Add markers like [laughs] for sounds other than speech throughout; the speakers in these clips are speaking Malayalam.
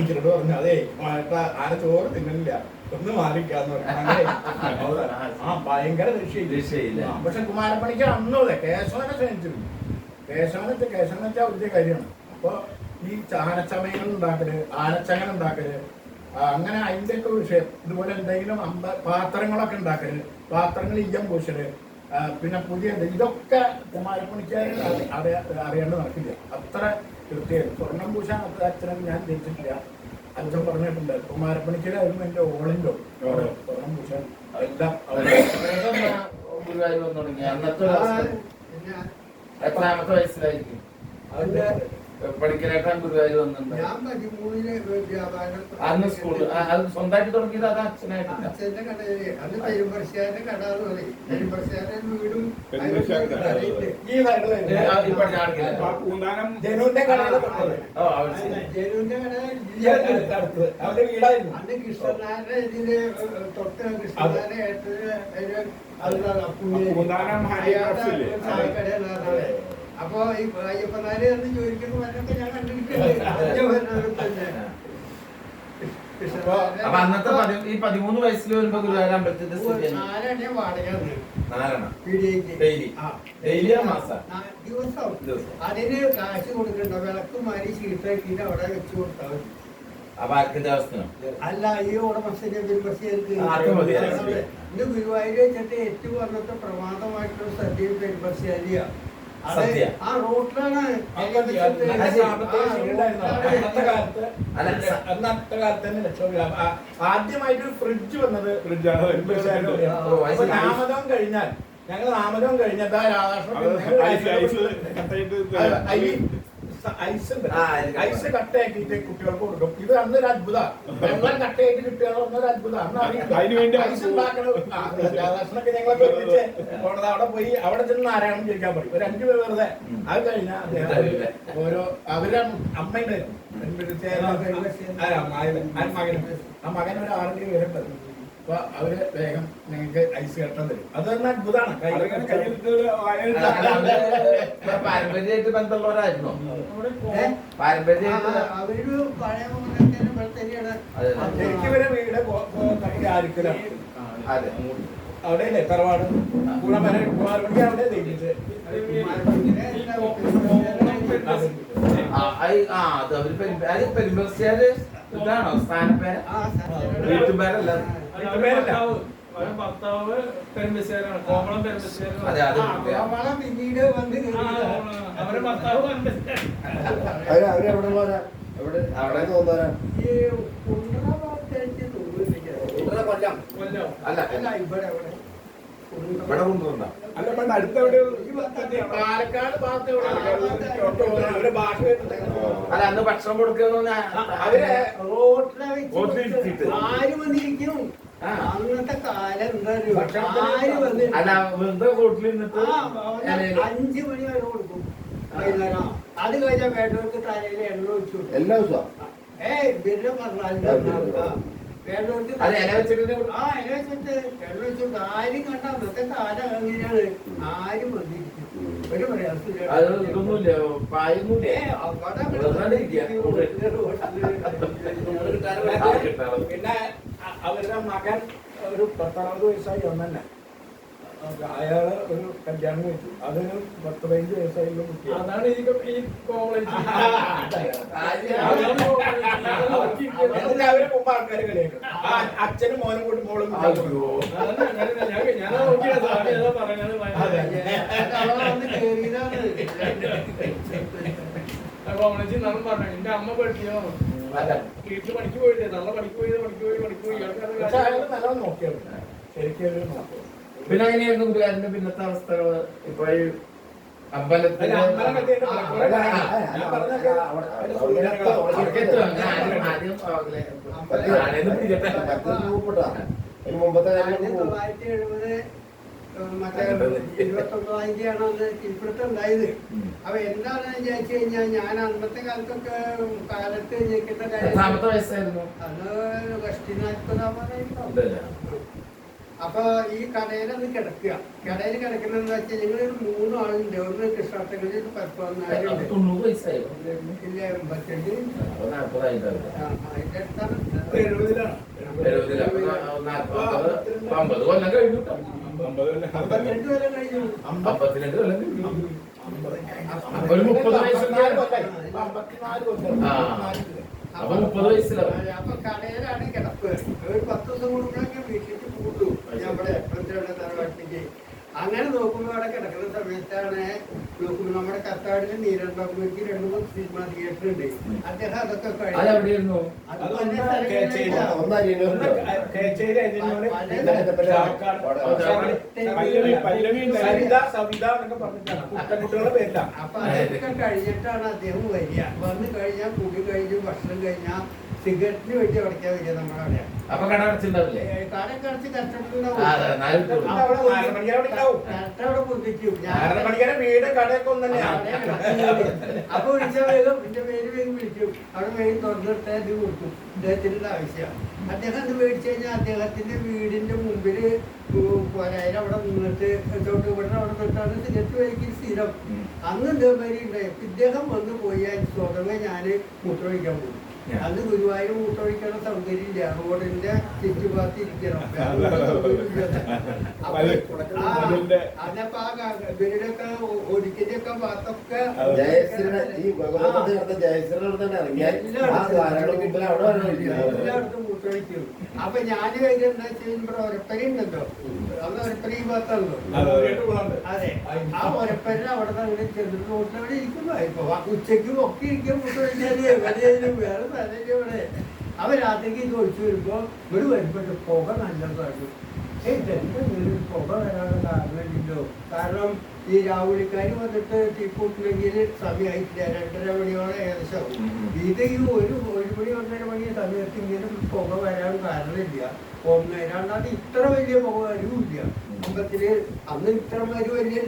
ടീച്ചറോട് പറഞ്ഞു അതേ മാട്ട ആന ചോറ് തിന്നില്ല ഒന്ന് മാറിക്കാന്ന് പറഞ്ഞു. അങ്ങനെ ആ ഭയങ്കര രക്ഷയില്ല. പക്ഷെ കുമാരപ്പണിക്ക് അന്നോലെ കേശവനെ ക്ഷണിച്ചിരുന്നു. കേശവനെ കേശവൻ വെച്ചാൽ വലിയ കാര്യമാണ്. അപ്പൊ ഈ ആനച്ചമയങ്ങൾ ഉണ്ടാക്കൽ ആനച്ചങ്ങൻ ഉണ്ടാക്കൽ അങ്ങനെ അതിന്റെ ഒക്കെ വിഷയം. ഇതുപോലെ എന്തെങ്കിലും അമ്പ പാത്രങ്ങളൊക്കെ ഉണ്ടാക്കൽ പാത്രങ്ങൾ ഇയ്യം പൂശൽ പിന്നെ പുതിയ ഇതൊക്കെ കുമാരപ്പണിക്കാർ അറിയാണ്ട് നടക്കില്ല. അത്ര കൃത്യമായിരുന്നു സ്വർണം പൂശാൻ അത്ര അച്ഛനും ഞാൻ ധരിച്ചിട്ടില്ല. അച്ഛൻ പറഞ്ഞിട്ടുണ്ട് കുമാരപ്പണിക്കലായിരുന്നു എന്റെ ഓളിന്റെ അവിടെ സ്വർണം പൂശാൻ എല്ലാം ഗുരുവായൂർ വന്നു തുടങ്ങി അന്നത്തെ എത്രാമത്തെ വയസ്സിലായിരിക്കും? അതിന്റെ പഠിക്കലേക്കാൻ ഗുരുവായൂർ വന്നിട്ടുണ്ട് അന്ന് സ്കൂൾ അത് സ്വന്തമായിട്ട് തുടങ്ങിയത് അത് അച്ഛനായിട്ടില്ല അന്ന് കൃഷ്ണനാരുടെ ഇതിൽ തൊട്ട് കൃഷ്ണനാരുടെ ഏട്ടന് പൂന്താനം അപ്പൊ ഈ അയ്യപ്പനാര് എന്ന് ചോദിക്കുന്നു മരൊക്കെ ഞാൻ കണ്ടിട്ടുണ്ട് ഈ പതിമൂന്ന് വയസ്സിൽ വരുമ്പോ ഗുരുവായൂർ അമ്പലത്തിന്റെ ദിവസം. അതിന് കാശ് കൊടുക്കണ്ട. വിളക്ക് മാരി ചീട്ടാക്കിയിട്ട് അവിടെ വെച്ചു കൊടുത്താൽ മതി. അല്ല ഈ ഉടമസ്ഥനെ പെരുമ്പശ്ശേരിക്ക് ആ, അത് മതി, അത് മതി. ഇത് ഗുരുവായൂർ വെച്ചിട്ട് ഏറ്റവും അന്നത്തെ പ്രമാദമായിട്ടുള്ള സദ്യ. ആ ശീലമായിരുന്നു. അന്നത്തെ കാലത്ത് തന്നെ ലക്ഷോപ ആദ്യമായിട്ട് ഫ്രിഡ്ജ് വന്നത് ഫ്രിഡ്ജാണ്. നാമതം കഴിഞ്ഞാൽ ഞങ്ങൾ നാമതം കഴിഞ്ഞാൽ രാധാകൃഷ്ണൻ ഐസ് ഐസ് ഉണ്ട്. കട്ടയാക്കിയിട്ട് കുട്ടികൾക്ക് കൊടുക്കും. ഇത് അന്നൊരു അത്ഭുത വെള്ളം കട്ടയാക്കി കിട്ടുക അന്നൊരു അത്ഭുതം അന്ന് അറിയില്ല. അതിന് വേണ്ടി ഐസ് ഉണ്ടാക്കണം ആ, രാധാകൃഷ്ണനൊക്കെ ഞങ്ങളൊക്കെ ഒരുമിച്ച് പോണത് അവിടെ പോയി അവിടെ ചെന്ന് നാരായണം ചോദിക്കാൻ പറയും. ഒരു അഞ്ചു പേർ വെറുതെ. അത് കഴിഞ്ഞാൽ അദ്ദേഹം ഓരോ അവരുടെ അമ്മയുടെ അമ്മായി ആ മകനും. ആ മകൻ ഒരു ആറിന്റെ പേരുണ്ടായിരുന്നു അപ്പൊ അവർ വേഗം നിങ്ങൾക്ക് ഐസ് കെട്ടാൻ തരും. അത് തന്നെ അത്ഭുതമാണ് പാരമ്പര്യമായിട്ട് ബന്ധമുള്ളവരായിരുന്നു. ശരിക്കും ഇവരെ വീട് ആയിരിക്കലാണ് അതെ. അവിടെയല്ലേ തറവാട്? അവിടെ ആ, അത് അവർ പെരുമ്പ- പെരുമ്പശ്ശേര് ഇതാണോ? സ്ഥാനപ്പേര്. വീട്ടുപേരല്ല? പിന്നീട് വന്ന് ഭർത്താവ് എവിടെ അവിടെ ഈ തോന്നുന്നില്ല. കൊല്ലം. കൊല്ലം. അല്ല അല്ല, ഇവിടെ, ഇവിടെ. കുണ്ടറ. ഇവിടെ കൊണ്ടുവന്ന. അല്ല പണ്ട് അടുത്ത എവിടെ ഭാഗത്ത് പാലക്കാട് ഭാഗത്ത് അല്ല അന്ന് ഭക്ഷണം കൊടുക്കുന്ന അവർ റോട്ടിലെ. ആര് വന്നിരിക്കും. അന്നത്തെ കാലം എന്താ അഞ്ചു മണി വരെ കൊടുക്കും വൈകുന്നേരം. അത് കഴിഞ്ഞാൽ വേണ്ടവർക്ക് തലയിൽ എണ്ണ ഒഴിച്ചു എല്ലാ ദിവസവും? ഏയ് ബില്ല് പറഞ്ഞാൽ വേണ്ടവർക്ക് ആ ഇല വെച്ചിട്ട് വെള്ളം വെച്ചിട്ട് ആരും കണ്ട അന്നത്തെ കാലം അങ്ങനെയാണ് ആരും വന്നിരിക്കും ഒരു പ്രയാസമില്ല [laughs] പിന്നെ അവരുടെ മകൻ ഒരു പത്തറുപത് വയസ്സായി ഒന്നെ അയാൾ ഒരു കല്യാണം കഴിച്ചു. അതൊരു പത്ത് പതിനഞ്ച് വയസ്സായുള്ള അതാണ് ഈ ഈ കോളേജ് അവരെ മുമ്പ് ആൾക്കാർ കളിയാക്കും. അച്ഛനും മോനും കൂടി മോളും അയ്യോ. ഞാൻ നോക്കിയത് കോളേജിൽ നിന്നും പറഞ്ഞു. എന്റെ അമ്മ അല്ല. വീട്ടിൽ പണിക്ക് പോയില്ലേ നല്ല പണിക്ക് പോയി പണിക്ക് പോയി പണിക്ക് പോയി പക്ഷെ അയാൾ കാര്യം- നല്ലോണം നോക്കിയത് ശരിക്കും ഒരു നോക്കും പിന്നെ എങ്ങനെയായിരുന്നു ഗുരുവായൂരിന്റെ പിന്നത്തെ അവസ്ഥകൾ ഇപ്പൊ ഈ അമ്പലത്തിന് അല്ല, അമ്പലം കെട്ടിയിട്ട് ആ, കുറെ ആ, കാലം. ആ, ഞാൻ പറഞ്ഞൊക്കെ അവിടെ- അതിന്റെ അവിടെ സൂചനകളാ. അവിടേക്ക് എത്തും. ഞാൻ ആദ്യം- ആദ്യം അവലെ- ആദ്യം പിടിക്കട്ടെ. പത്ത് മുമ്പത്തെ മറ്റേ ഇരുപത്തൊമ്പതാം തീയതിയാണ് അന്ന് കീഴ്പ്പെടുത്തം ഉണ്ടായത്. അപ്പൊ എന്താണെന്ന് വിചാരിച്ചു കഴിഞ്ഞാൽ ഞാൻ അന്നത്തെ കാലത്തൊക്കെ കാലത്ത് കാര്യം അന്ന്? അപ്പൊ ഈ കടയിലത് കിടക്കുക. കടയിൽ കിടക്കണെന്ന് വെച്ചാൽ നിങ്ങളൊരു മൂന്ന് ആളുണ്ട്. ഒന്ന് കൃഷ്ണാട്ടങ്ങളിൽ പരിപാടി ഇല്ല എൺപത്തിരണ്ട് അതിന്റെ അടുത്താണ്. എഴുപതിലാണ്. അമ്പത്തിരണ്ട് കൊല്ലം ഒരു മുപ്പത്. അപ്പൊ വയസ്സിലാവും കടയിലാണ് കിടപ്പ്. ഒരു പത്ത് ദിവസം കൂടുമ്പോഴൊക്കെ വീട്ടിലേക്ക് പോട്ടു ഞാൻ ഇവിടെ അങ്ങനെ നോക്കുമ്പോൾ അവിടെ കിടക്കുന്ന സമയത്താണ് നോക്കുമ്പോൾ നമ്മുടെ കത്താടിന് നീരണ്ടാക്കുമ്പോഴേക്ക് രണ്ട് മൂന്ന് സിനിമ തിയേറ്റർ ഉണ്ട് അദ്ദേഹം കഴിഞ്ഞു. അപ്പൊ അതൊക്കെ കഴിഞ്ഞിട്ടാണ് അദ്ദേഹം വരിക. വന്ന് കഴിഞ്ഞാൽ കൂടി കഴിഞ്ഞു ഭക്ഷണം കഴിഞ്ഞാൽ സിഗരറ്റിന് വേണ്ടി അടയ്ക്കാൻ വരിക നമ്മുടെ അവിടെ അപ്പൊ കട അടച്ചിട്ടുണ്ടാവില്ലേ അടച്ച് വീട് കടയൊക്കെ അപ്പൊ വിളിച്ച വേഗം എന്റെ പേര് വേഗം വിളിക്കും. അവിടെ വേഗം തുറന്നിട്ട് ഇത് കൊടുക്കും. അദ്ദേഹത്തിന്റെ ആവശ്യമാണ് അദ്ദേഹം അത് മേടിച്ചു കഴിഞ്ഞാൽ അദ്ദേഹത്തിന്റെ വീടിന്റെ മുമ്പിൽ പോരായാലും അവിടെ നിന്നിട്ട് ഇവിടെ അവിടെ നിന്നിട്ടാണ് സിഗരറ്റ് വലിക്കും സ്ഥിരം. അന്ന് ഇതേമാതിരി ഉണ്ടായി. ഇദ്ദേഹം വന്ന് പോയാൽ സ്വതമേ ഞാൻ മൂത്രമൊഴിക്കാൻ പോകും ഞാൻ. അന്ന് ഗുരുവായൂർ കൂട്ടൊഴിക്കണ സൗകര്യം ഇല്ല റോഡിന്റെ ചുറ്റുപാത്തി ഇരിക്കണം [laughs] [laughs] അപ്പൊ ആ, അതിന്റെ അതപ്പോ ആ ക- ഇവരുടെയൊക്കെ ഒരിക്കലൊക്കെ ഭാഗത്തൊക്കെ ജയശ്രീ ഈ ഭഗവതി നടത്ത തന്നെ ഇറങ്ങിയാൽ എല്ലായിടത്തും മൂത്രമൊഴിക്കും അപ്പൊ ഞാൻ എന്താ ചെയ്യുമ്പോ ഒരപ്പര ഉണ്ടല്ലോ. അന്ന് ഒരപ്പര ഭാഗത്താണല്ലോ. അതെ ആ ഒരപ്പര അവിടെ അങ്ങനെ ചെന്നിട്ട് നോട്ടവിടെ ഇരിക്കുന്നു. ഇപ്പൊ ഉച്ചയ്ക്ക് ഒക്കെ ഇരിക്കാൻ മൂത്രമൊഴിച്ചാൽ എവിടെയായാലും വേറെ സ്ഥലമില്ല ഇവിടെ. അവ രാത്രിക്ക് ഇത് ഒഴിച്ചു വരുമ്പോ ഇവിടെ വരുമ്പോ പുക നല്ലതാണ് പുക വരാനുള്ള കാരണമില്ലല്ലോ. കാരണം ഈ രാവുളിക്കാർ വന്നിട്ട് തീക്കൂട്ടിലെങ്കിൽ സമയമായിട്ടില്ല രണ്ടര മണിയോളം ഏകദേശം. ഇത് ഈ ഒരു ഒരു മണി ഒന്നര മണി സമയത്ത് ഇങ്ങനെ പുക വരാൻ കാരണമില്ല. ഒന്ന് രണ്ടാമത് ഇത്ര വലിയ പുക വരില്ല കുടുംബത്തിൽ അന്ന് ഇത്ര വലിയ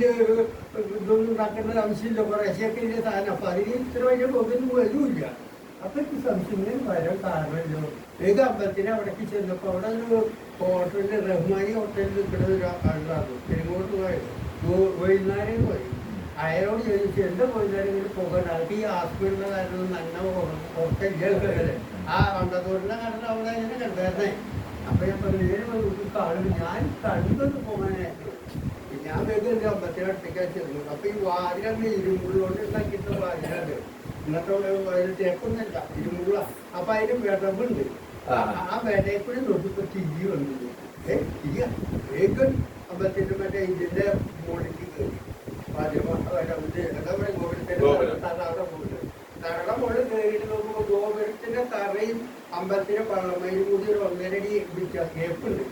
ഇതൊന്നും ഉണ്ടാക്കേണ്ട ആവശ്യമില്ല കുറേശ്ശൊക്കെ ഇല്ല സാധനം. അപ്പൊ അതിന് ഇത്ര വലിയ പുകയൊന്നും വരില്ല അപ്പൊ എനിക്ക് സംശയം വരാൻ കാരണമല്ലോ. ഏത് അമ്പലത്തിന് അവിടേക്ക് ചെന്നപ്പോ? അവിടെ ഒരു ഹോട്ടലിൽ റഹ്മാനി ഹോട്ടലിൽ നിൽക്കുന്ന ഒരു ആളാണ് പെരുങ്ങോട്ട് പോയത്. വൈകുന്നേരം പോയി. അയാളോട് ചോദിച്ചു എന്താ വൈകുന്നേരം ഇങ്ങനെ പോകണ്ട അവർക്ക് ഈ ഹോസ്പിറ്റലിലെ കാരണം നല്ല പുറത്തില്ല ആ കണ്ടതോടിന്റെ കാരണം അവിടെ ഇങ്ങനെ കണ്ടായിരുന്നേ. അപ്പൊ ഞാൻ പറഞ്ഞു കാണും ഞാൻ കണ്ടത് പോകാനായിരുന്നു ഞാൻ വേഗം എന്റെ അമ്പത്തിനടുത്തേക്ക് ചെന്നു അപ്പൊ ഈ വാതിലാണ് ഇരുമ്പുള്ളോണ്ട് ഉണ്ടാക്കിയിട്ടുള്ള വാതിലാണ്. ഇന്നത്തെ തേക്കൊന്നല്ല ഇരുമ്പുള്ള അപ്പൊ അതിന് വിടവുണ്ട്. ആ. വിടയിൽ കൂടി നോക്കിപ്പോ തിരി വന്നത് ഏ തിരിയ വേഗം അമ്പത്തിന്റെ മറ്റേ ഇതിന്റെ മുകളിലേക്ക് കയറി. തറയുടെ മുകളിൽ കയറിയിട്ട് നോക്കുമ്പോ ഗോപുരത്തിന്റെ തറയും അമ്പലത്തിന്റെ പഴമയിലും കൂടി ഒരു ഒന്നരടി ഗ്യാപ്പുണ്ട്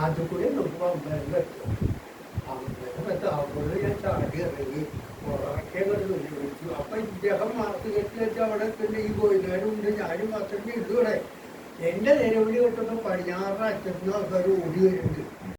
അത് കൂടി നോക്കുമ്പോ അമ്പലം അപ്പോൾ ഞാൻ ചാടി ഇദ്ദേഹം മാർക്ക് കെട്ടി വെച്ച് അവിടെ പിന്നെ ഈ കോയിലാരും ഉണ്ട് ഞാനും മാത്രമേ ഇതുകൂടെ എന്റെ നിലവിളി കെട്ടുന്ന പടിഞ്ഞാറ് അറ്റത്തുനിന്ന് ആൾക്കാർ ഓടി വരുന്നുണ്ട്.